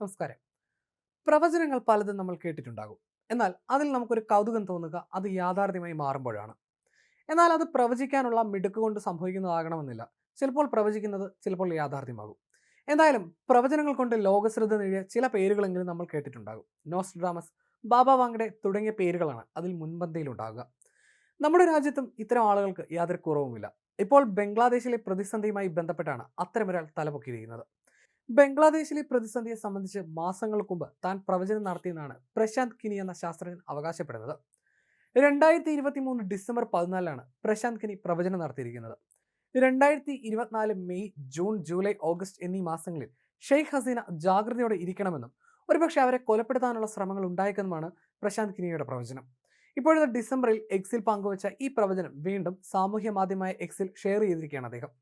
നമസ്കാരം പ്രവചനങ്ങൾ പലതും നമ്മൾ കേട്ടിട്ടുണ്ടാകും. എന്നാൽ അതിൽ നമുക്കൊരു കൗതുകം തോന്നുക അത് യാഥാർത്ഥ്യമായി മാറുമ്പോഴാണ്. എന്നാൽ അത് പ്രവചിക്കാനുള്ള മിടുക്ക് കൊണ്ട് സംഭവിക്കുന്നതാകണമെന്നില്ല. ചിലപ്പോൾ പ്രവചിക്കുന്നത് ചിലപ്പോൾ യാഥാർത്ഥ്യമാകും. എന്തായാലും പ്രവചനങ്ങൾ കൊണ്ട് ലോകശ്രദ്ധ നേടിയ ചില പേരുകളെങ്കിലും നമ്മൾ കേട്ടിട്ടുണ്ടാകും. നോസ്ട്രാമസ് ബാബ വാങ്കഡെ തുടങ്ങിയ പേരുകളാണ് അതിൽ മുൻപന്തിയിലുണ്ടാകുക. നമ്മുടെ രാജ്യത്തും ഇത്തരം ആളുകൾക്ക് യാതൊരു കുറവുമില്ല. ഇപ്പോൾ ബംഗ്ലാദേശിലെ പ്രതിസന്ധിയുമായി ബന്ധപ്പെട്ടാണ് അത്തരമൊരാൾ തലപൊക്കിയിരിക്കുന്നത്. ബംഗ്ലാദേശിലെ പ്രതിസന്ധിയെ സംബന്ധിച്ച് മാസങ്ങൾക്ക് മുമ്പ് താൻ പ്രവചനം നടത്തിയെന്നാണ് പ്രശാന്ത് കിനി എന്ന ശാസ്ത്രജ്ഞൻ അവകാശപ്പെടുന്നത്. രണ്ടായിരത്തി ഇരുപത്തി മൂന്ന് ഡിസംബർ പതിനാലിലാണ് പ്രശാന്ത് കിനി പ്രവചനം നടത്തിയിരിക്കുന്നത്. രണ്ടായിരത്തി ഇരുപത്തിനാല് മെയ് ജൂൺ ജൂലൈ ഓഗസ്റ്റ് എന്നീ മാസങ്ങളിൽ ഷെയ്ഖ് ഹസീന ജാഗ്രതയോടെ ഇരിക്കണമെന്നും ഒരുപക്ഷെ അവരെ കൊലപ്പെടുത്താനുള്ള ശ്രമങ്ങൾ ഉണ്ടായേക്കെന്നുമാണ് പ്രശാന്ത് കിനിയുടെ പ്രവചനം. ഇപ്പോഴത്തെ ഡിസംബറിൽ എക്സിൽ പങ്കുവച്ച ഈ പ്രവചനം വീണ്ടും സാമൂഹ്യ മാധ്യമമായ എക്സിൽ ഷെയർ ചെയ്തിരിക്കുകയാണ് അദ്ദേഹം.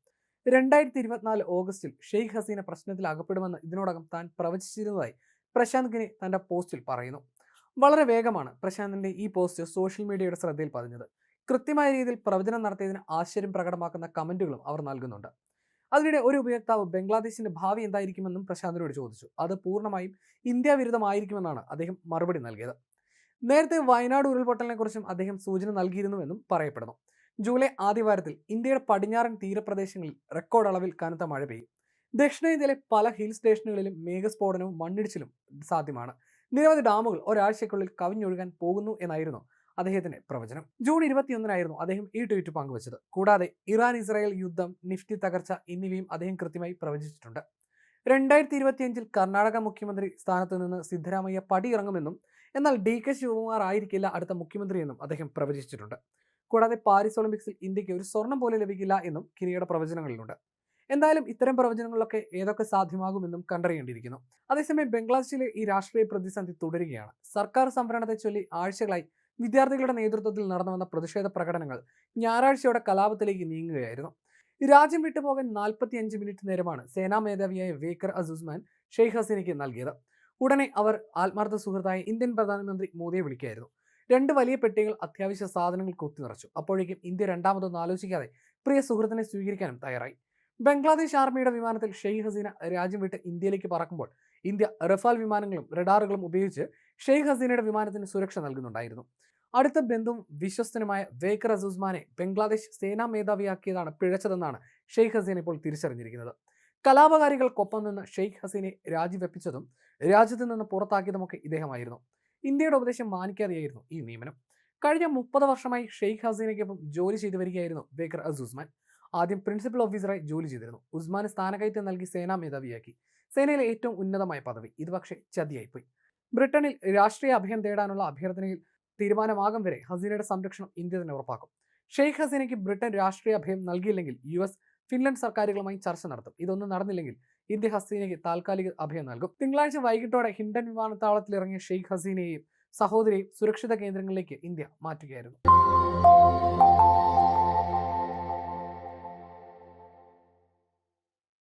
രണ്ടായിരത്തി ഇരുപത്തിനാല് ഓഗസ്റ്റിൽ ഷെയ്ഖ് ഹസീന പ്രശ്നത്തിൽ അകപ്പെടുമെന്ന് ഇതിനോടകം താൻ പ്രവചിച്ചിരുന്നതായി പ്രശാന്ത് ഗിനി തന്റെ പോസ്റ്റിൽ പറയുന്നു. വളരെ വേഗമാണ് പ്രശാന്തിന്റെ ഈ പോസ്റ്റ് സോഷ്യൽ മീഡിയയുടെ ശ്രദ്ധയിൽ പതിഞ്ഞത്. കൃത്യമായ രീതിയിൽ പ്രവചനം നടത്തിയതിന് ആശ്ചര്യം പ്രകടമാക്കുന്ന കമന്റുകളും അവർ നൽകുന്നുണ്ട്. അതിനിടെ ഒരു ഉപയോക്താവ് ബംഗ്ലാദേശിന്റെ ഭാവി എന്തായിരിക്കുമെന്നും പ്രശാന്തിനോട് ചോദിച്ചു. അത് പൂർണമായും ഇന്ത്യ വിരുദ്ധമായിരിക്കുമെന്നാണ് അദ്ദേഹം മറുപടി നൽകിയത്. നേരത്തെ വയനാട് ഉരുൾപൊട്ടലിനെക്കുറിച്ചും അദ്ദേഹം സൂചന നൽകിയിരുന്നുവെന്നും പറയപ്പെടുന്നു. ജൂലൈ ആദ്യവാരത്തിൽ ഇന്ത്യയുടെ പടിഞ്ഞാറൻ തീരപ്രദേശങ്ങളിൽ റെക്കോർഡ് അളവിൽ കനത്ത മഴ പെയ്യും. ദക്ഷിണേന്ത്യയിലെ പല ഹിൽ സ്റ്റേഷനുകളിലും മേഘസ്ഫോടനവും മണ്ണിടിച്ചിലും സാധ്യമാണ്. നിരവധി ഡാമുകൾ ഒരാഴ്ചയ്ക്കുള്ളിൽ കവിഞ്ഞൊഴുകാൻ പോകുന്നു എന്നായിരുന്നു അദ്ദേഹത്തിന്റെ പ്രവചനം. ജൂൺ ഇരുപത്തിയൊന്നിനായിരുന്നു അദ്ദേഹം ഈ ട്വീറ്റ് പങ്കുവച്ചത്. കൂടാതെ ഇറാൻ ഇസ്രായേൽ യുദ്ധം നിഫ്റ്റി തകർച്ച എന്നിവയും അദ്ദേഹം കൃത്യമായി പ്രവചിച്ചിട്ടുണ്ട്. രണ്ടായിരത്തി ഇരുപത്തിയഞ്ചിൽ കർണാടക മുഖ്യമന്ത്രി സ്ഥാനത്ത് നിന്ന് സിദ്ധരാമയ്യ പടിയിറങ്ങുമെന്നും എന്നാൽ ഡി കെ ശിവകുമാർ ആയിരിക്കില്ല അടുത്ത മുഖ്യമന്ത്രിയെന്നും അദ്ദേഹം പ്രവചിച്ചിട്ടുണ്ട്. കൂടാതെ പാരീസ് ഒളിമ്പിക്സിൽ ഇന്ത്യയ്ക്ക് ഒരു സ്വർണം പോലും ലഭിക്കില്ല എന്നും കിരിയുടെ പ്രവചനങ്ങളിലുണ്ട്. എന്തായാലും ഇത്തരം പ്രവചനങ്ങളിലൊക്കെ ഏതൊക്കെ സാധ്യമാകുമെന്നും കണ്ടറിയേണ്ടിയിരിക്കുന്നു. അതേസമയം ബംഗ്ലാദേശിലെ ഈ രാഷ്ട്രീയ പ്രതിസന്ധി തുടരുകയാണ്. സർക്കാർ സംവരണത്തെ ചൊല്ലി ആഴ്ചകളായി വിദ്യാർത്ഥികളുടെ നേതൃത്വത്തിൽ നടന്നു വന്ന പ്രതിഷേധ പ്രകടനങ്ങൾ ഞായറാഴ്ചയോടെ കലാപത്തിലേക്ക് നീങ്ങുകയായിരുന്നു. രാജ്യം വിട്ടുപോകാൻ നാൽപ്പത്തിയഞ്ച് മിനിറ്റ് നേരമാണ് സേനാ മേധാവിയായ വേക്കർ അസുസ്മാൻ ഷെയ്ഖ് ഹസീനയ്ക്ക് നൽകിയത്. ഉടനെ അവർ ആത്മാർത്ഥ സുഹൃത്തായ ഇന്ത്യൻ പ്രധാനമന്ത്രി മോദിയെ വിളിക്കായിരുന്നു രണ്ട് വലിയ പെട്ടികൾ അത്യാവശ്യ സാധനങ്ങൾ കുത്തി നിറച്ചു. അപ്പോഴേക്കും ഇന്ത്യ രണ്ടാമതൊന്നും ആലോചിക്കാതെ പ്രിയ സുഹൃത്തിനെ സ്വീകരിക്കാനും തയ്യാറായി. ബംഗ്ലാദേശ് ആർമിയുടെ വിമാനത്തിൽ ഷെയ്ഖ് ഹസീന രാജ്യം വിട്ട് ഇന്ത്യയിലേക്ക് പറക്കുമ്പോൾ ഇന്ത്യ റഫാൽ വിമാനങ്ങളും റഡാറുകളും ഉപയോഗിച്ച് ഷെയ്ഖ് ഹസീനയുടെ വിമാനത്തിന് സുരക്ഷ നൽകുന്നുണ്ടായിരുന്നു. അടുത്ത ബന്ധുവും വിശ്വസ്തനുമായ വേക്കർ അസൂസ്മാനെ ബംഗ്ലാദേശ് സേനാ മേധാവിയാക്കിയതാണ് പിഴച്ചതെന്നാണ് ഷെയ്ഖ് ഹസീന ഇപ്പോൾ തിരിച്ചറിഞ്ഞിരിക്കുന്നത്. കലാപകാരികൾക്കൊപ്പം നിന്ന് ഷെയ്ഖ് ഹസീനെ രാജിവെപ്പിച്ചതും രാജ്യത്ത് നിന്ന് പുറത്താക്കിയതുമൊക്കെ ഇദ്ദേഹമായിരുന്നു. ഇന്ത്യയുടെ ഉപദേശം മാനിക്കാതെയായിരുന്നു ഈ നിയമനം. കഴിഞ്ഞ മുപ്പത് വർഷമായി ഷെയ്ഖ് ഹസീനയ്ക്കൊപ്പം ജോലി ചെയ്തു വരികയായിരുന്നു ബേക്കർ അസ് ഉസ്മാൻ. ആദ്യം പ്രിൻസിപ്പൽ ഓഫീസറായി ജോലി ചെയ്തിരുന്നു. ഉസ്മാൻ സ്ഥാനക്കയറ്റം നൽകി സേനാ മേധാവിയാക്കി. സേനയിലെ ഏറ്റവും ഉന്നതമായ പദവി. ഇത് പക്ഷേ ചതിയായിപ്പോയി. ബ്രിട്ടനിൽ രാഷ്ട്രീയ അഭയം തേടാനുള്ള അഭ്യർത്ഥനയിൽ തീരുമാനമാകും വരെ ഹസീനയുടെ സംരക്ഷണം ഇന്ത്യ തന്നെ ഉറപ്പാക്കും. ഷെയ്ഖ് ഹസീനയ്ക്ക് ബ്രിട്ടൻ രാഷ്ട്രീയ അഭയം നൽകിയില്ലെങ്കിൽ യു എസ് ഫിൻലൻഡ് സർക്കാരുകളുമായി ചർച്ച നടത്തും. ഇതൊന്നും നടന്നില്ലെങ്കിൽ ഇന്ത്യ ഹസീനയ്ക്ക് താൽക്കാലിക അഭയം നൽകും. തിങ്കളാഴ്ച വൈകിട്ടോടെ ഹിൻഡൻ വിമാനത്താവളത്തിൽ ഇറങ്ങിയ ഷെയ്ഖ് ഹസീനയെയും സഹോദരിയെയും സുരക്ഷിത കേന്ദ്രങ്ങളിലേക്ക് ഇന്ത്യ മാറ്റുകയായിരുന്നു.